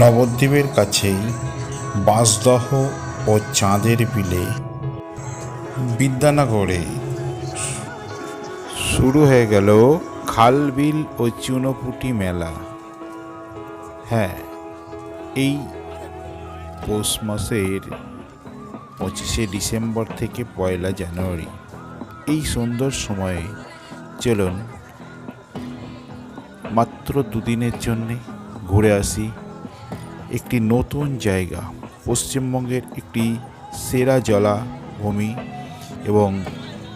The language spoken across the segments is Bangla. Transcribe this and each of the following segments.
নবদ্বীপের কাছেই বাঁশদহ ও চাঁদের বিলে বিদ্যানগরে শুরু হয়ে গেল খালবিল ও চুনোপুটি মেলা। হ্যাঁ এই পৌষ মাসের পঁচিশে ডিসেম্বর থেকে পয়লা জানুয়ারি। এই সুন্দর সময়ে চলুন মাত্র দুদিনের জন্যে ঘুরে আসি। একটি নতুন জায়গা, পশ্চিমবঙ্গের একটি সেরা জলাভূমি এবং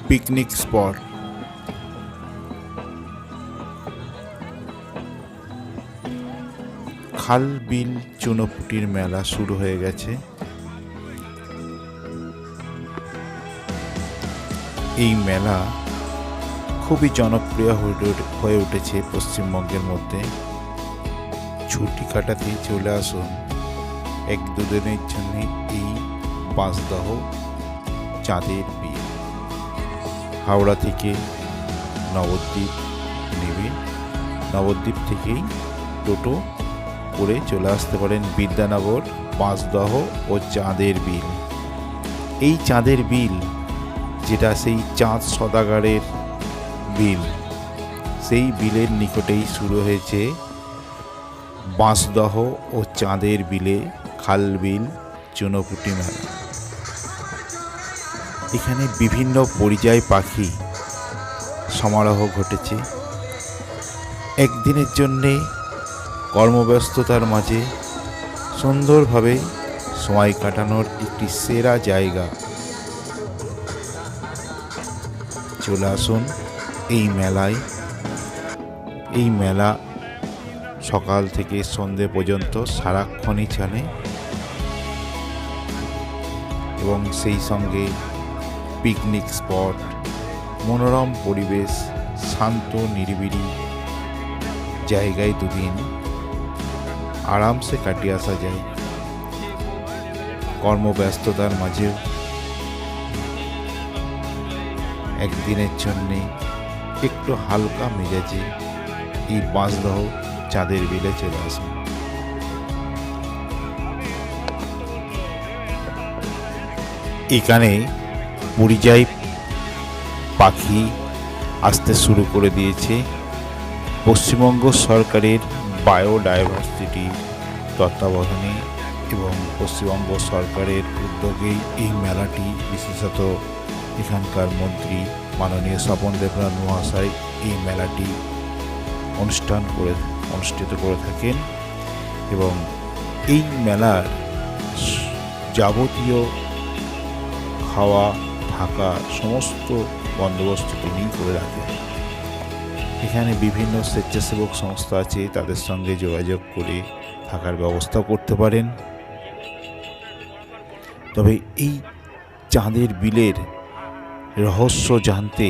পিকনিক স্পট খাল, বিল, চুনোপুটির মেলা শুরু হয়ে গেছে। এই মেলা খুবই জনপ্রিয় হয়ে উঠেছে পশ্চিমবঙ্গের মধ্যে। ছুটি কাটাতে চলে আসুন এক দুদিনের জন্য এই বাঁশদহ চাঁদের বিল হাওড়া থেকে নবদ্বীপ নেবে। নবদ্বীপ থেকেই টোটো করে চলে আসতে পারেন বিদ্যানগর বাঁশদহ ও চাঁদের বিল। এই চাঁদের বিল, যেটা সেই চাঁদ সদাগারের বিল, সেই বিলের নিকটেই শুরু হয়েছে বাঁশদহ ও চাঁদের বিলে খালবিল চুনোপুটি মেলা। এখানে বিভিন্ন পরিযায়ী পাখি সমারোহ ঘটেছে। একদিনের জন্যে কর্মব্যস্ততার মাঝে সুন্দরভাবে সময় কাটানোর একটি সেরা জায়গা। চলে আসুন এই মেলায়। এই মেলা সকাল থেকে সন্ধে পর্যন্ত সারাক্ষণই চলে এবং সেই সঙ্গে পিকনিক স্পট মনোরম পরিবেশ, শান্ত, নিরিবিলি জায়গায় দুদিন আরামসে কাটিয়ে আসা যায়। কর্মব্যস্ততার মাঝেও একদিনের জন্যে একটু হালকা মেজাজে এই বাঁশদহ চাঁদের বিলে চলে আসুন এখানে পরিযায়ী পাখি আসতে শুরু করে দিয়েছে। পশ্চিমবঙ্গ সরকারের বায়োডাইভার্সিটি তত্ত্বাবধানে এবং পশ্চিমবঙ্গ সরকারের উদ্যোগেই এই মেলাটি বিশেষত এখানকার মন্ত্রী মাননীয় স্বপন দেবনাথ মহাশয় এই মেলাটি অনুষ্ঠান করে অনুষ্ঠিত করে থাকেন এবং এই মেলার যাবতীয় খাওয়া, থাকা, সমস্ত বন্দোবস্ত তিনি করে রাখেন। এখানে বিভিন্ন স্বেচ্ছাসেবক সংস্থা আছে, তাদের সঙ্গে যোগাযোগ করে থাকার ব্যবস্থা করতে পারেন। তবে এই চাঁদের বিলের রহস্য জানতে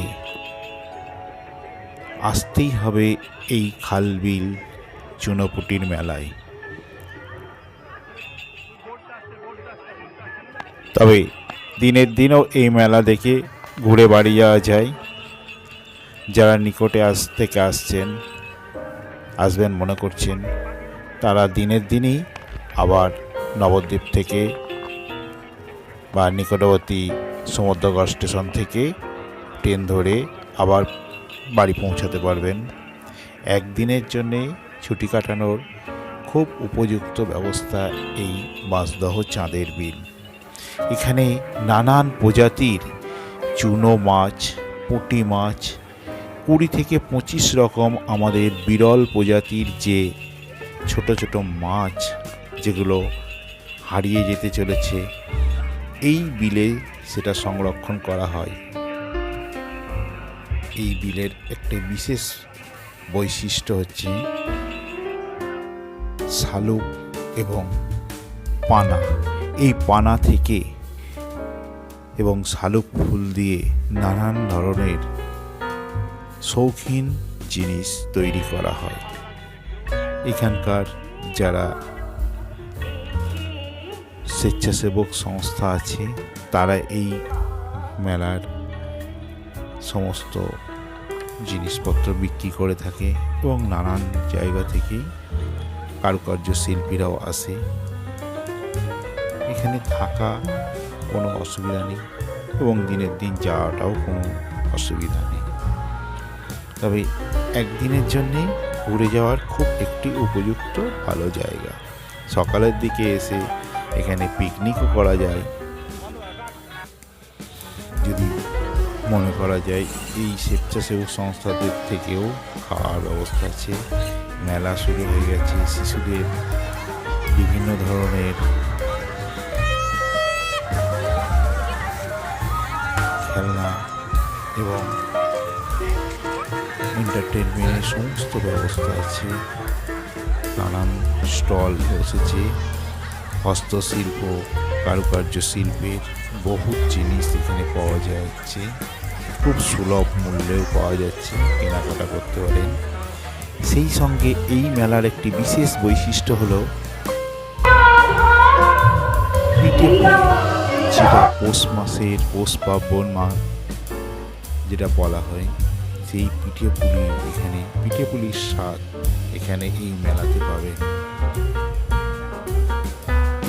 আসতেই হবে এই খালবিল চুনোপুটির মেলায়। তবে দিনের দিনও এই মেলা দেখে ঘুরে বাড়ি যাওয়া যায়। যারা নিকটে আস থেকে আসছেন, আসবেন মনে করছেন, তারা দিনের দিনই আবার নবদ্বীপ থেকে বা নিকটবর্তী সমুদ্রগড় স্টেশন থেকে ট্রেন ধরে আবার বাড়ি পৌঁছাতে পারবেন। একদিনের জন্যে ছুটি কাটানোর খুব উপযুক্ত ব্যবস্থা এই বাঁশদহ চাঁদের বিল। এখানে নানান প্রজাতির চুনো মাছ, পুঁটি মাছ, কুড়ি থেকে পঁচিশ রকম আমাদের বিরল প্রজাতির যে ছোট ছোট মাছ যেগুলো হারিয়ে যেতে চলেছে, এই বিলে সেটা সংরক্ষণ করা হয়। এই বিলের একটি বিশেষ বৈশিষ্ট্য হচ্ছে শালুক এবং পানা। এই পানা থেকে এবং শালুক ফুল দিয়ে নানান ধরনের শৌখিন জিনিস তৈরি করা হয়। এখানকার যারা স্বেচ্ছাসেবক সংস্থা আছে, তারা এই মেলার সমস্ত জিনিসপত্র বিক্রি করে থাকে এবং নানান জায়গা থেকেই কারুকার্য শিল্পীরাও আসে এখানে থাকা কোনো অসুবিধা নেই এবং দিনের দিন যাওয়াটাও কোনো অসুবিধা নেই। তবে একদিনের জন্যে ঘুরে যাওয়ার খুব একটি উপযুক্ত ভালো জায়গা। সকালের দিকে এসে এখানে পিকনিকও করা যায়। যদি মনে করা যায় এই স্বেচ্ছাসেবক সংস্থাদের থেকেও খাওয়ার ব্যবস্থা আছে। মেলা শুরু হয়ে গেছে। শিশুদের বিভিন্ন ধরনের খেলনা এবং এন্টারটেনমেন্টের সমস্ত ব্যবস্থা আছে। নানান স্টল বসেছে। হস্তশিল্প, কারুকার্য শিল্পের বহু জিনিস এখানে পাওয়া যাচ্ছে। খুব সুলভ মূল্যেও পাওয়া যাচ্ছে। কেনাকাটা করতে পারেন। সেই সঙ্গে এই মেলার একটি বিশেষ বৈশিষ্ট্য হল যেটা পৌষ মাসের, পৌষ পার্বণ মা যেটা বলা হয়, সেই পিঠে পুলি এখানে, পিঠে পুলির স্বাদ এখানে এই মেলাতে পাবে।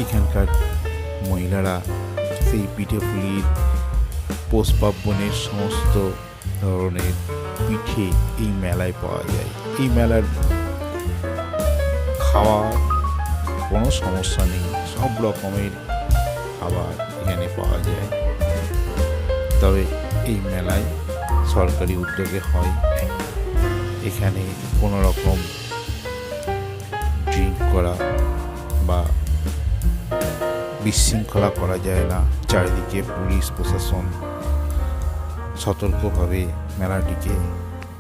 এখানকার মহিলারা সেই পিঠে পুলির পৌষ পার্বণের সমস্ত ধরনের পিঠে এই মেলায় পাওয়া যায়। এই মেলার খাওয়া, কোনো সমস্যা নেই। সব রকমের খাবার এখানে পাওয়া যায়। তবে এই মেলায় সরকারি উদ্যোগে হয়। এখানে কোনো রকম ড্রিঙ্ক করা বা বিশৃঙ্খলা করা যায় না। চারিদিকে পুলিশ, প্রশাসন সতর্কভাবে মেলাটিকে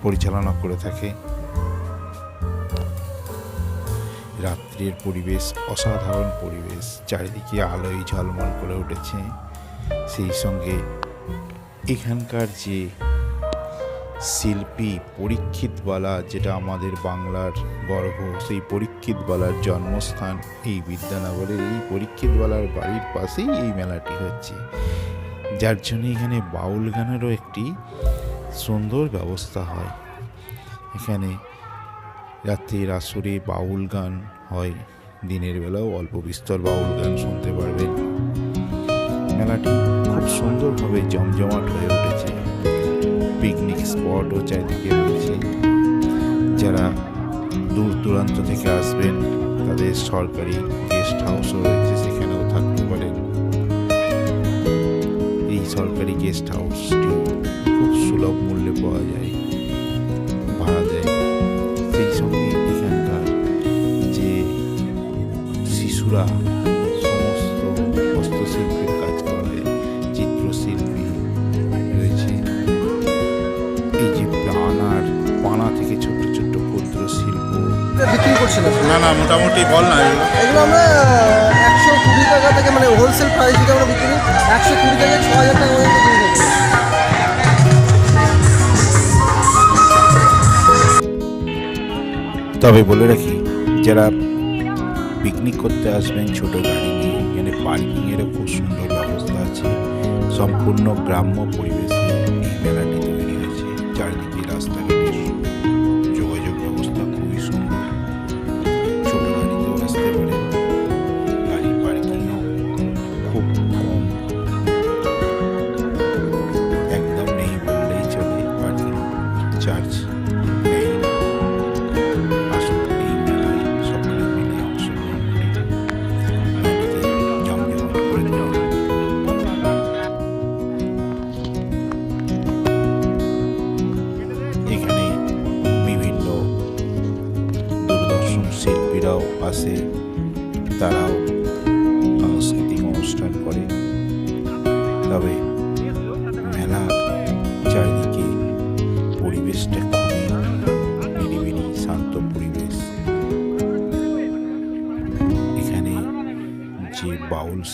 পরিচালনা করে থাকে। রাত্রির পরিবেশ, অসাধারণ পরিবেশ, চারিদিকে আলোয় ঝলমল করে উঠেছে। সেই সঙ্গে এখানকার যে শিল্পী পরীক্ষিতবালা, যেটা আমাদের বাংলার গর্ব, সেই পরীক্ষিতবালার জন্মস্থান এই বিদ্যানগরের। এই পরীক্ষিতবালার বাড়ির পাশেই এই মেলাটি হচ্ছে। যার জন্য এখানে বাউল গানেরও একটি সুন্দর ব্যবস্থা হয়। এখানে রাত্রির আসরে বাউল গান হয়। দিনের বেলাও অল্প বিস্তর বাউল গান শুনতে পারবেন। মেলাটি খুব সুন্দরভাবে জমজমাট হয়ে উঠেছে। পিকনিক স্পটও চারিদিকে রয়েছে। যারা দূর দূরান্ত থেকে আসবেন, তাদের সরকারি গেস্ট হাউসও রয়েছে, সেখানেও থাকতে পারেন। এই সরকারি গেস্ট হাউসটি খুব সুলভ মূল্যে পাওয়া যায়। না না মোটামুটি বল না এগুলো। এগুলো আমরা একশো কুড়ি টাকা থেকে মানে হোলসেল প্রাইস যদি আমরা বিক্রি একশো কুড়ি থেকে ছ হাজার টাকা পর্যন্ত বিক্রি করি তবে বলে রাখি যারা পিকনিক করতে আসবেন ছোট গাড়ি নিয়ে এখানে পার্কিংয়েরও খুব সুন্দর ব্যবস্থা আছে। সম্পূর্ণ গ্রাম্য পরিবেশে এই মেলাটি তৈরি হয়েছে। চারিদিকে রাস্তাঘাটের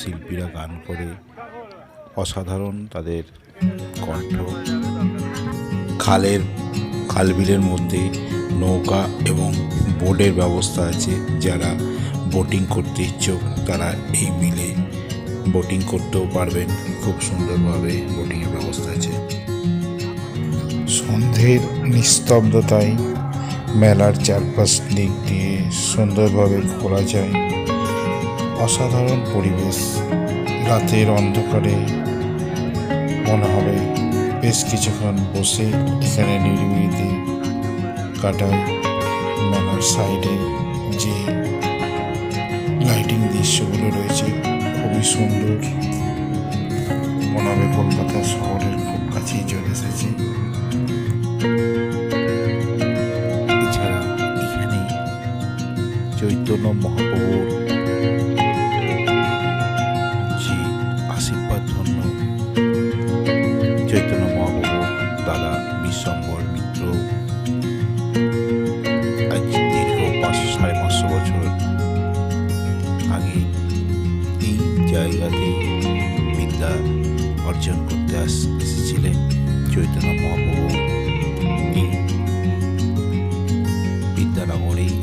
শিল্পীরা গান করে। অসাধারণ তাদের কণ্ঠ। খালের, খালবিলের মধ্যে নৌকা এবং বোটের ব্যবস্থা আছে। যারা বোটিং করতে ইচ্ছুক, তারা এই মিলে বোটিং করতেও পারবেন। খুব সুন্দরভাবে বোটিংয়ের ব্যবস্থা আছে। সন্ধ্যের নিস্তব্ধতায় মেলার চারপাশ দিক দিয়ে সুন্দরভাবে ঘোরা যায়। অসাধারণ পরিবেশ। রাতের অন্ধকারে মনে হবে বেশ কিছুক্ষণ বসে এখানে নিরিবিলিতে কাটায় মেলার সাইডে যে লাইটিং দৃশ্যগুলো রয়েছে, খুবই সুন্দর। মনে হবে কলকাতা শহরের খুব কাছেই চলে এসেছে। এছাড়া এখানে চৈতন্য মহাপ্রভুর বিদ্যা অর্জন করতে এসেছিলেন চৈতন্য মহাপ্রভু। এই বিদ্যানগরেই